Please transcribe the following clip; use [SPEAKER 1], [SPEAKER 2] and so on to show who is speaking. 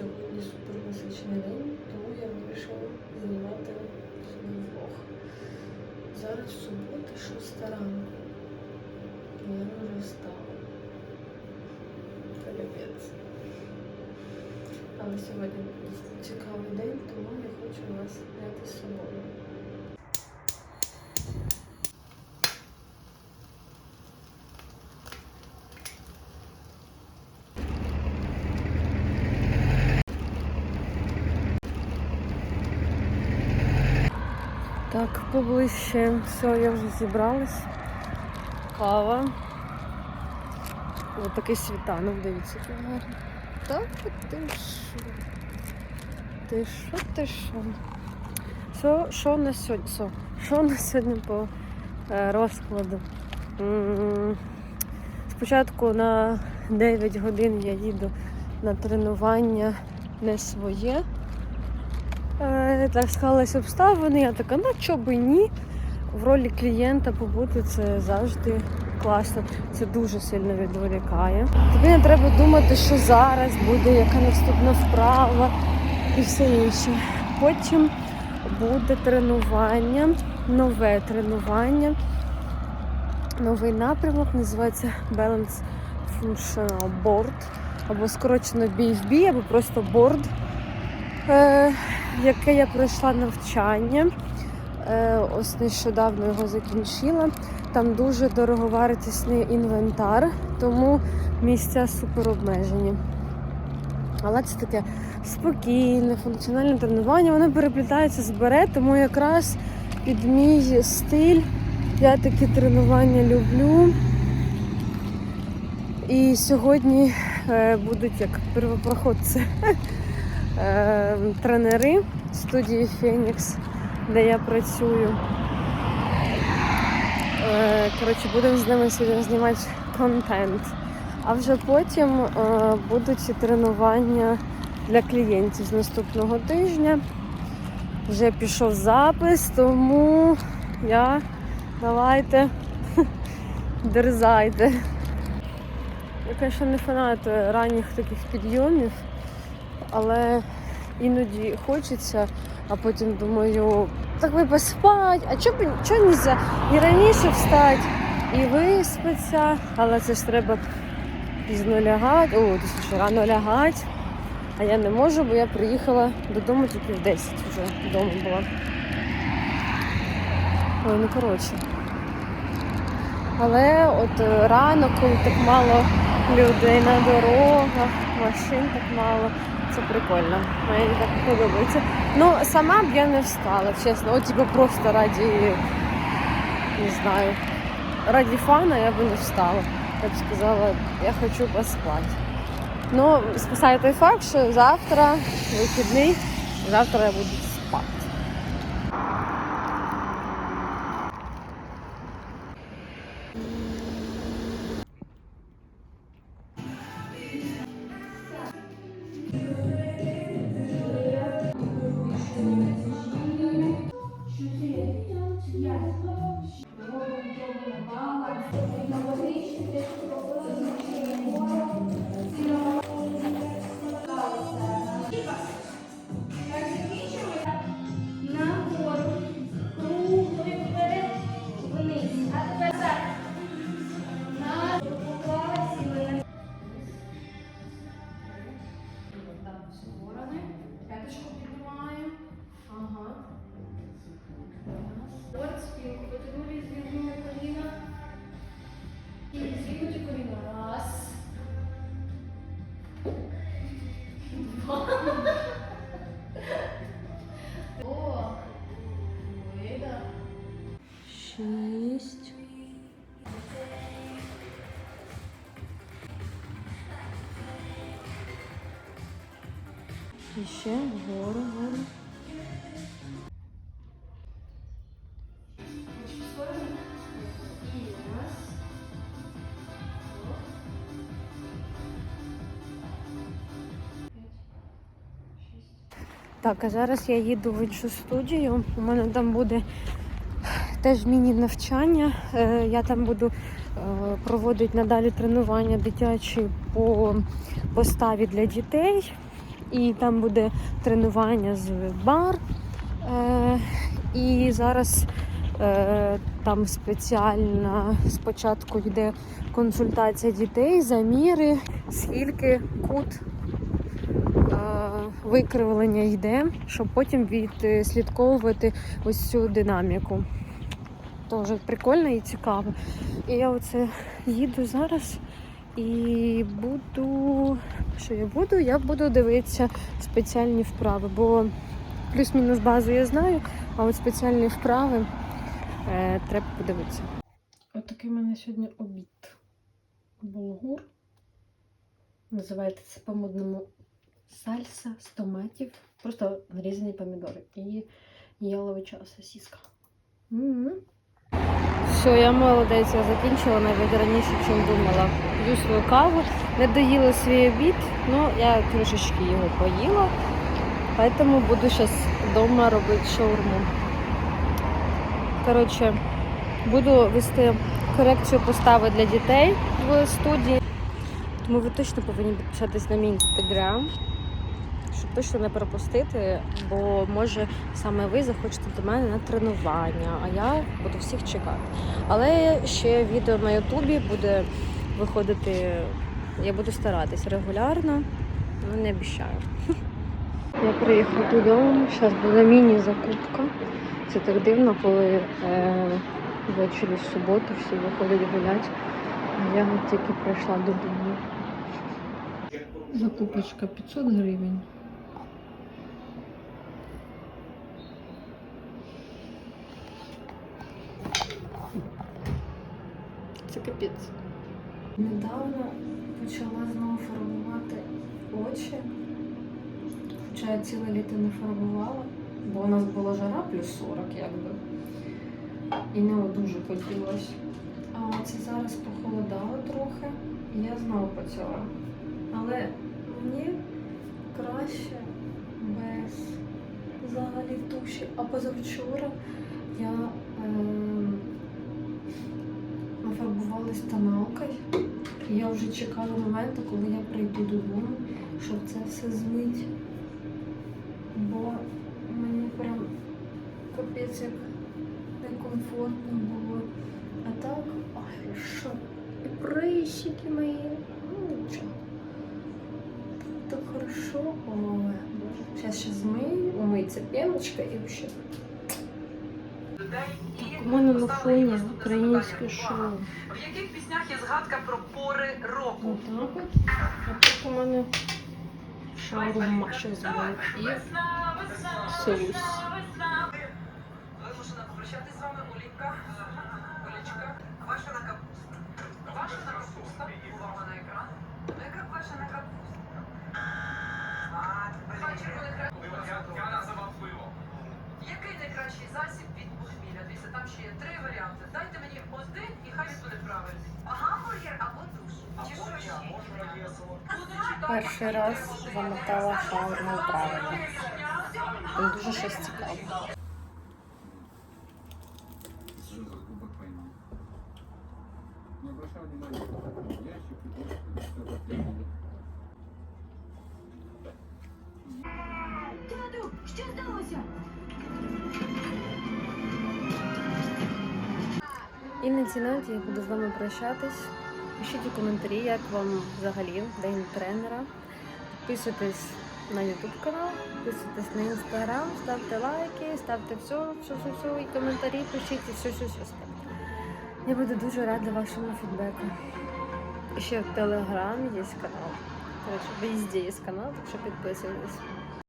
[SPEAKER 1] Сьогодні супер насичений день, тому я вирішила знімати свій влог. Зараз субота, 6 ранку. Я вже встала. Капець. Але сьогодні цікавий день, тому я хочу вас взяти з собою. Так, поближче. Все, я вже зібралась. Кава. Ось такий світанок, дивіться, який. Так, ти що? Ти що, ти що? Що, що на сьогодні? Що, що на сьогодні по е, розкладу? Спочатку на 9 годин я їду на тренування не своє. Так склались обставини, я така, ну чого би ні. В ролі клієнта побути це завжди класно. Це дуже сильно відволікає. Тобі не треба думати, що зараз буде, яка наступна вправа і все інше. Потім буде тренування, нове тренування, новий напрямок, називається Balance Functional Board, або скорочено BFB, або просто е, яке я пройшла навчання. Е, ось нещодавно його закінчила. Там дуже дороговартісний інвентар, тому місця супер обмежені. Але це таке спокійне, функціональне тренування, воно переплітається з бере, тому якраз під мій стиль я такі тренування люблю. І сьогодні е, будуть як первопроходці е, тренери студії Фенікс, де я працюю. Е, Коротше, будемо з ними сьогодні знімати контент. А вже потім е, будуть тренування для клієнтів з наступного тижня. Вже пішов запис, тому я давайте дерзайте. Я, звісно, не фанат ранніх таких підйомів, але іноді хочеться, а потім думаю, так би поспать, а чого чого нельзя і раніше встати, і виспатися, але це ж треба пізно лягати, о, точніше, рано лягати. А я не можу, бо я приїхала додому тільки в 10 вже вдома була. Ой, ну коротше. Але от е, рано, коли так мало людей на дорогах, машин так мало, це прикольно. Мені так подобається. Ну, сама б я не встала, чесно. От типу просто раді, не знаю, раді фана я б не встала. Я б сказала, я хочу поспати. Ну, спасає той факт, що завтра вихідний, завтра я буду спати. Шість. І ще вгору, вгору. Так, а зараз я їду в іншу студію. У мене там буде теж міні-навчання. Е, Я там буду е, проводити надалі тренування дитячі по поставі для дітей. і там буде тренування з бар. Е, і зараз там спеціальна спочатку йде консультація дітей, заміри, скільки кут викривлення йде, щоб потім відслідковувати ось цю динаміку. Дуже прикольно і цікаво. І я оце їду зараз і буду. Що я буду? Я буду дивитися спеціальні вправи, бо плюс-мінус базу я знаю, а от спеціальні вправи е, треба подивитися. От такий в мене сьогодні обід. Булгур. Називається це по-модному сальса з томатів. Просто нарізані помідори. І яловича сосиска. М-м. Все, я молодець, я закінчила навіть раніше, ніж думала. П'ю свою каву, не доїла свій обід, ну я трошечки його поїла, тому буду зараз вдома робити шаурму. Коротше, буду вести корекцію постави для дітей в студії. Тому ви точно повинні підписатись на мій інстаграм, щоб точно не пропустити, бо може саме ви захочете до мене на тренування, а я буду всіх чекати. Але ще відео на Ютубі буде виходити. Я буду старатись регулярно, але не обіцяю. Я приїхала додому, зараз буде міні-закупка. Це так дивно, коли е, ввечері в суботу всі виходять гуляти. А я тільки прийшла додому. Закупочка 500 гривень. Це. Недавно почала знову фарбувати очі. Хоча я ціле літо не фарбувала, бо у нас була жара плюс 40 якби. І не дуже хотілося. А це зараз похолодало трохи, і я знову почала. Але мені краще без взагалі туші. А позавчора я нафарбувалась тоналкою. І я вже чекала моменту, коли я прийду додому, щоб це все змить. Бо мені прям капець як некомфортно було. А так, ай, що? І прищики мої. Ну нічого. Так хорошо. Ой, боже. Зараз ще змию, умиється пеночка і взагалі. У мене на фоні українське шоу.
[SPEAKER 2] В яких піснях є згадка про пори року?
[SPEAKER 1] Отак от. А тут у мене шаурма ще звали. І соус.
[SPEAKER 2] Вимушена попрощатись з вами Олівка. Там ще є три варіанти. Дайте мені один і хай він буде правильний. Гамбургер або душ. Чи що ще? Буду читати.
[SPEAKER 1] Перший раз замотала шаурму правильно. Там дуже щось цікаве.
[SPEAKER 3] Кубок войны. Не обращал внимания, ящик, все
[SPEAKER 1] І на цій ноті я буду з вами прощатись. Пишіть у коментарі, як вам взагалі день тренера. Підписуйтесь на YouTube канал, підписуйтесь на інстаграм, ставте лайки, ставте все, все, все, все, і коментарі пишіть, і все, все, все. Я буду дуже рада вашому фідбеку. Ще в Телеграм є канал. Коротше, везде є канал, так що підписуйтесь.